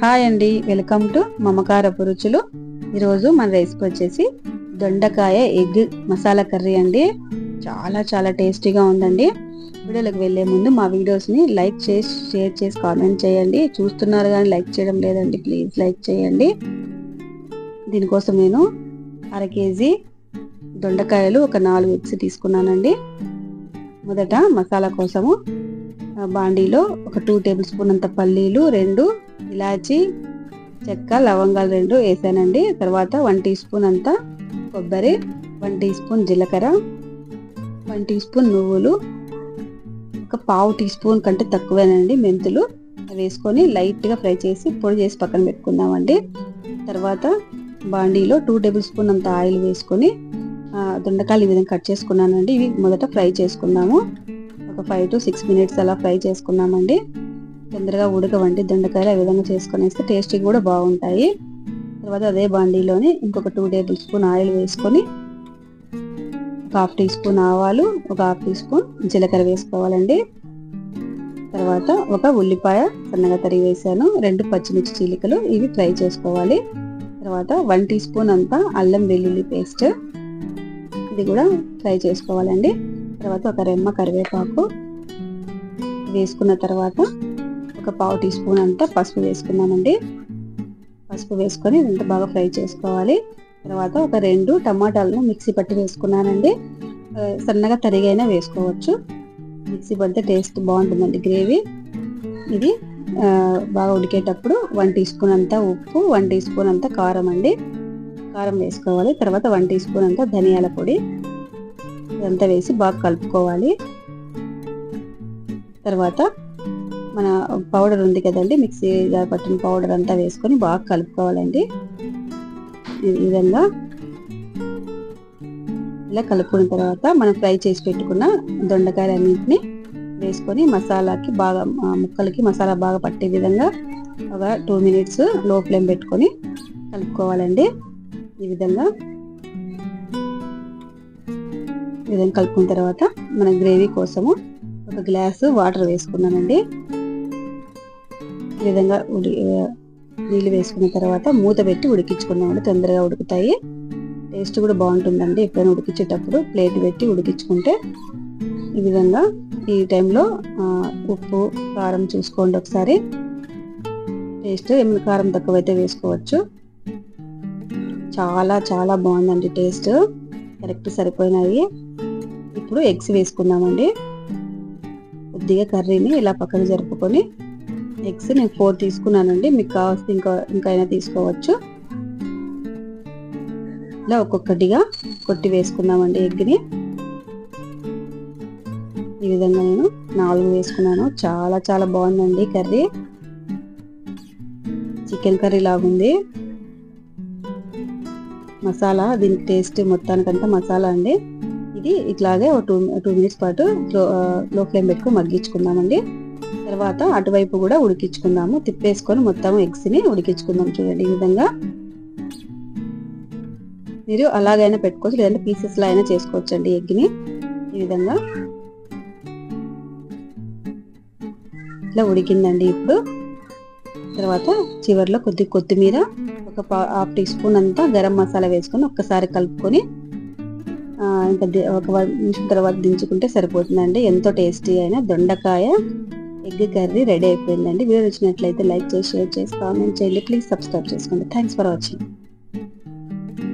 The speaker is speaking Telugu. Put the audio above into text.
హాయ్ అండి వెల్కమ్ టు మమకారపు రుచులు ఈరోజు మన రైస్కి వచ్చేసి దొండకాయ ఎగ్ మసాలా కర్రీ అండి. చాలా చాలా టేస్టీగా ఉందండి. వీడియోలకు వెళ్ళే ముందు మా వీడియోస్ని లైక్ చేసి షేర్ చేసి కామెంట్ చేయండి. చూస్తున్నారు కానీ లైక్ చేయడం లేదండి ప్లీజ్ లైక్ చేయండి. దీనికోసం నేను అర కేజీ దొండకాయలు ఒక నాలుగు ఎగ్స్ తీసుకున్నానండి. మొదట మసాలా కోసము బాండీలో ఒక టూ టేబుల్ స్పూన్ అంత పల్లీలు రెండు ఇలాచి చెక్క లవంగాలు రెండు వేసానండి. తర్వాత వన్ టీ స్పూన్ అంతా కొబ్బరి వన్ టీ స్పూన్ జీలకర్ర వన్ టీ స్పూన్ నువ్వులు ఒక పావు టీ స్పూన్ కంటే తక్కువేనండి మెంతులు. వేసుకొని లైట్గా ఫ్రై చేసి పొడి చేసి పక్కన పెట్టుకుందామండి. తర్వాత బాండీలో టూ టేబుల్ స్పూన్ అంత ఆయిల్ వేసుకొని దొండకాయలు ఈ విధంగా కట్ చేసుకున్నానండి. ఇవి మొదట ఫ్రై చేసుకుందాము. ఒక ఫైవ్ టు సిక్స్ మినిట్స్ అలా ఫ్రై చేసుకున్నామండి తొందరగా ఉడకవండి దొండకాయలు ఆ విధంగా చేసుకొని వేస్తే టేస్టీ కూడా బాగుంటాయి. తర్వాత అదే బాండీలోని ఇంకొక టూ టేబుల్ స్పూన్ ఆయిల్ వేసుకొని ఒక హాఫ్ టీ స్పూన్ ఆవాలు ఒక హాఫ్ టీ స్పూన్ జీలకర్ర వేసుకోవాలండి. తర్వాత ఒక ఉల్లిపాయ సన్నగా తరిగి వేసాను రెండు పచ్చిమిర్చి చీలికలు ఇవి ఫ్రై చేసుకోవాలి. తర్వాత వన్ టీ స్పూన్ అంతా అల్లం వెల్లుల్లి పేస్ట్ ఇది కూడా ఫ్రై చేసుకోవాలండి. తర్వాత ఒక రెమ్మ కరివేపాకు వేసుకున్న తర్వాత ఒక పావు టీ స్పూన్ అంతా పసుపు వేసుకున్నామండి. పసుపు వేసుకొని ఇదంతా బాగా ఫ్రై చేసుకోవాలి. తర్వాత ఒక రెండు టమాటాలను మిక్సీ పట్టి వేసుకున్నానండి. సన్నగా తరిగైనా వేసుకోవచ్చు. మిక్సీ పడితే టేస్ట్ బాగుంటుందండి గ్రేవీ. ఇది బాగా ఉడికేటప్పుడు వన్ టీ స్పూన్ అంతా ఉప్పు వన్ టీ స్పూన్ అంతా కారం అండి. కారం వేసుకోవాలి. తర్వాత వన్ టీ స్పూన్ అంతా ధనియాల పొడి. ఇదంతా వేసి బాగా కలుపుకోవాలి. తర్వాత మన పౌడర్ ఉంది కదండి మిక్సీ పట్టిన పౌడర్ అంతా వేసుకొని బాగా కలుపుకోవాలండి. ఈ విధంగా ఇలా కలుపుకున్న తర్వాత మనం ఫ్రై చేసి పెట్టుకున్న దొండకాయలన్నింటినీ వేసుకొని మసాలాకి బాగా ముక్కలకి మసాలా బాగా పట్టే విధంగా ఒక టూ మినిట్స్లో ఫ్లేమ్ పెట్టుకొని కలుపుకోవాలండి. ఈ విధంగా ఈ విధంగా కలుపుకున్న తర్వాత మన గ్రేవీ కోసము ఒక గ్లాసు వాటర్ వేసుకున్నానండి. ఈ విధంగా ఉడి నీళ్ళు వేసుకున్న తర్వాత మూత పెట్టి ఉడికించుకున్నామండి తొందరగా ఉడుకుతాయి. టేస్ట్ కూడా బాగుంటుందండి ఎప్పుడైనా ఉడికించేటప్పుడు ప్లేట్ పెట్టి ఉడికించుకుంటే ఈ విధంగా ఈ టైంలో ఉప్పు కారం చూసుకోండి ఒకసారి. టేస్ట్ ఏమైనా కారం తక్కువైతే వేసుకోవచ్చు. చాలా చాలా బాగుందండి టేస్ట్. కరెక్ట్ సరిపోయినాయి. ఇప్పుడు ఎగ్స్ వేసుకుందామండి. కొద్దిగా కర్రీని ఇలా పక్కన జరుపుకొని ఎగ్స్ నేను ఫోర్ తీసుకున్నానండి. మీకు కావాల్సి ఇంకా ఇంకా అయినా తీసుకోవచ్చు. ఇలా ఒక్కొక్కటిగా కొట్టి వేసుకుందామండి ఎగ్ని. ఈ విధంగా నేను నాలుగు వేసుకున్నాను. చాలా చాలా బాగుందండి కర్రీ. చికెన్ కర్రీ లాగుంది. మసాలా దీని టేస్ట్ మొత్తానికంతా మసాలా అండి. ఇది ఇట్లాగే ఒక టూ టూ మినిట్స్ పాటు లో ఫ్లేమ్ పెట్టుకుని మగ్గించుకుందామండి. తర్వాత అటువైపు కూడా ఉడికించుకుందాము. తిప్పేసుకొని మొత్తం ఎగ్స్ని ఉడికించుకుందాం చూడండి ఈ విధంగా. మీరు అలాగైనా పెట్టుకోవచ్చు లేదంటే పీసెస్లో అయినా చేసుకోవచ్చు అండి ఎగ్ని. ఈ విధంగా. ఇట్లా ఉడికిందండి ఇప్పుడు. తర్వాత చివరిలో కొద్ది కొత్తిమీర ఒక హాఫ్ టీ స్పూన్ అంతా గరం మసాలా వేసుకొని ఒక్కసారి కలుపుకొని ఇంకా ఒక నిమిషం తర్వాత దించుకుంటే సరిపోతుందండి. ఎంతో టేస్టీ అయిన దొండకాయ. ఎగ్ కర్రీ రెడీ అయిపోయిందండి. వీడియో నచ్చినట్లయితే లైక్ చేసి షేర్ చేసి కామెంట్ చేయండి. ప్లీజ్ సబ్స్క్రైబ్ చేసుకోండి. Thanks for watching